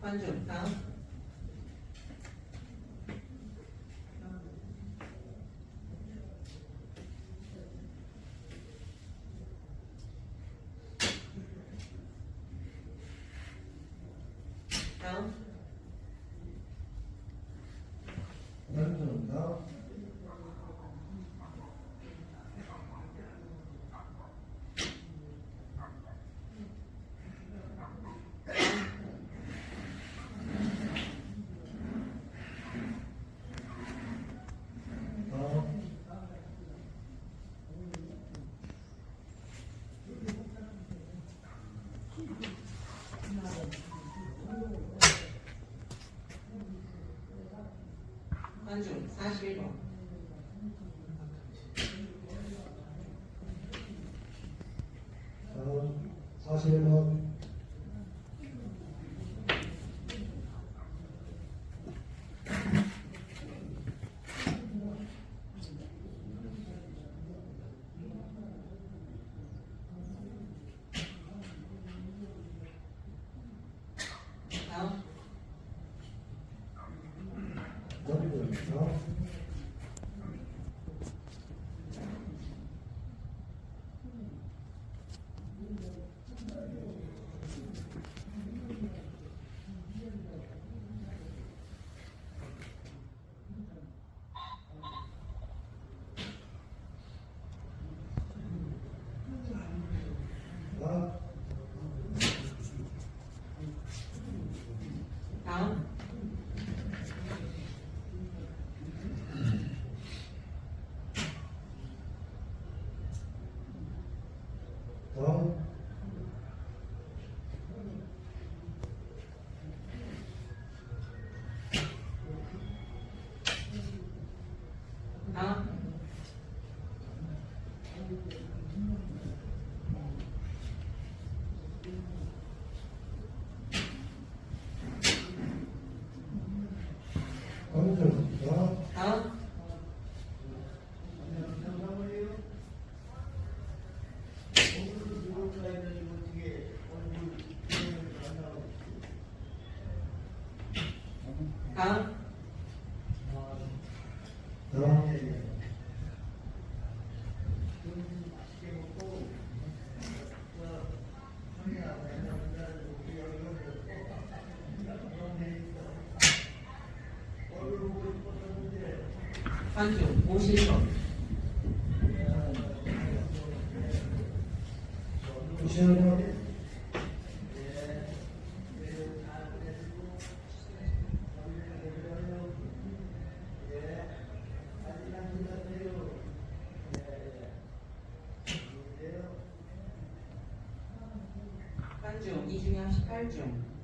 관중 다음 다음 관중 다음 다음 관중 41번 다음 41번 다음 관중 다음 다음 다음 다음 다음 관중 다음 다음 다음. 관중 51번 이시현번 관중 이중현 18중